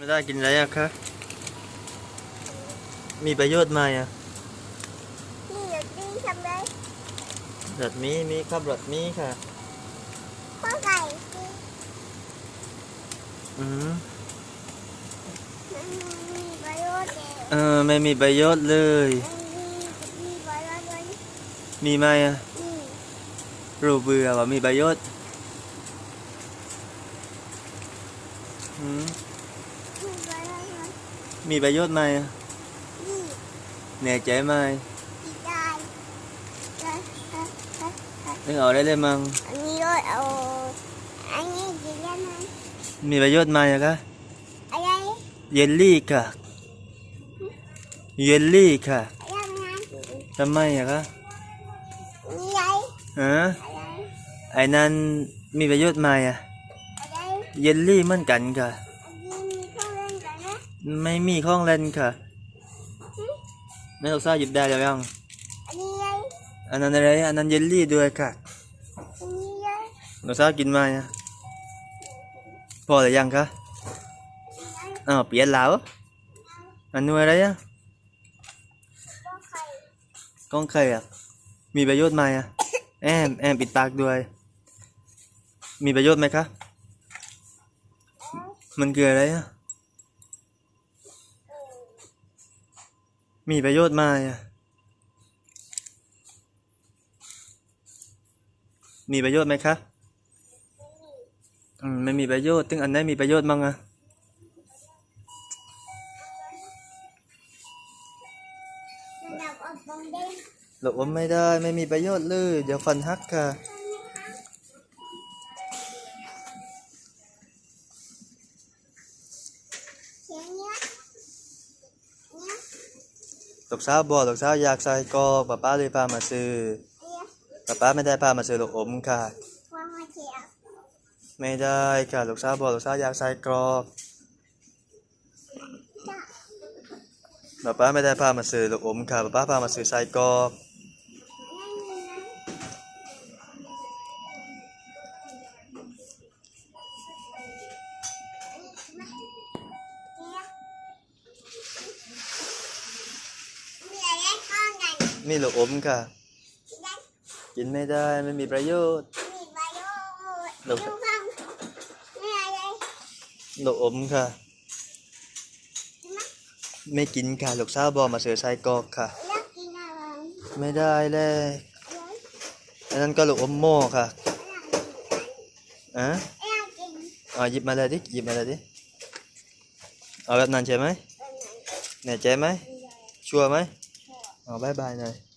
ไม่ได้กินอะไรอะคะ มีประโยชน์ไหมอะนี่เดี๋ยวตีทำเลยรสมีมีครับรสมีค่ะข้อไก่ตีอืมมันมีประโยชน์เลยเออไม่มีประโยชน์เลย มันมีมีประโยชน์ด้วยมีไหมอะนี่รู้เบื่อว่ามีประโยชน์อืม มีประโยชน์ด้วยมีประโยชน์ไหมอะนี่แน่ใจไหมอีกได้เอ๊ะเอ๊ะเอ๊ะเอ๊ะนึกเอาได้เลยมั้งอันนี้ด้วยเอาอันนี้กินได้ไหมมีประโยชน์ไหมอะคะอะไรเยลลี่ค่ะ เยลลี่ค่ะยังไงทำไมอะคะนี่ไงฮะอะไรไอ้นั้นมีประโยชน์ไหมอะอะไรเยลลี่เหมือนกันค่ะ อันนี้มีข้าวเล่นกันนะ ไม่มีของเล่นค่ะนักศึกษาหยิบได้แล้วยัง อันนี้ไงอันนั้นอะไร อันนั้นเยลลี่ด้วยค่ะอันนี้ไงนักศึกษากินไหมอะพอหรือยังคะอ้าวเปลี่ยนแล้ว อันนู้นอะไรอะก็ไข่กล้องใครอะมีประโยชน์ไหมอะแอมแอมปิดปากด้วย มีประโยชน์ไหมคะ มันคืออะไรอะ มีประโยชน์ไหมอะมีประโยชน์ไหมคะอืมไม่มีประโยชน์ถึงอันไหนมีประโยชน์มั้งอะมันดับออกตรงเด้งหลบว่าไม่ได้ไม่มีประโยชน์เลย เดี๋ยวฟันหักค่ะ เสียงเนี้ยเนี้ย ลูกสาวบอกลูกสาวอยากใส่กรอกป้าป้าเลยพามาซื้อเนี้ยป้าป้าไม่ได้พามาซื้อลูกอมค่ะวางมาเทียบไม่ได้ค่ะลูกสาวบอกลูกสาวอยากใส่กรอกจ้ะป้าป้าไม่ได้พามาซื้อลูกอมค่ะป้าป้าพามาซื้อใส่กรอก มีลูกอมค่ะได้กินไม่ได้ไม่มีประโยชน์มีใบโยดลูดูกข้างมีอะไรลูกอมค่ะกินไหมไม่กินค่ะลูกสาวบอกมาซื้อใส่กรอกค่ะอยากกินอะไรไม่ได้เลยอะไรอันนั้นก็ลูกอมโม่ค่ะอะอยากกินอะหยิบมาเลยดิหยิบมาเลยดิเอาแบบนั้นใช่ไหมอะไรแน่ใจไหมชัวร์ไหม อ๋อบ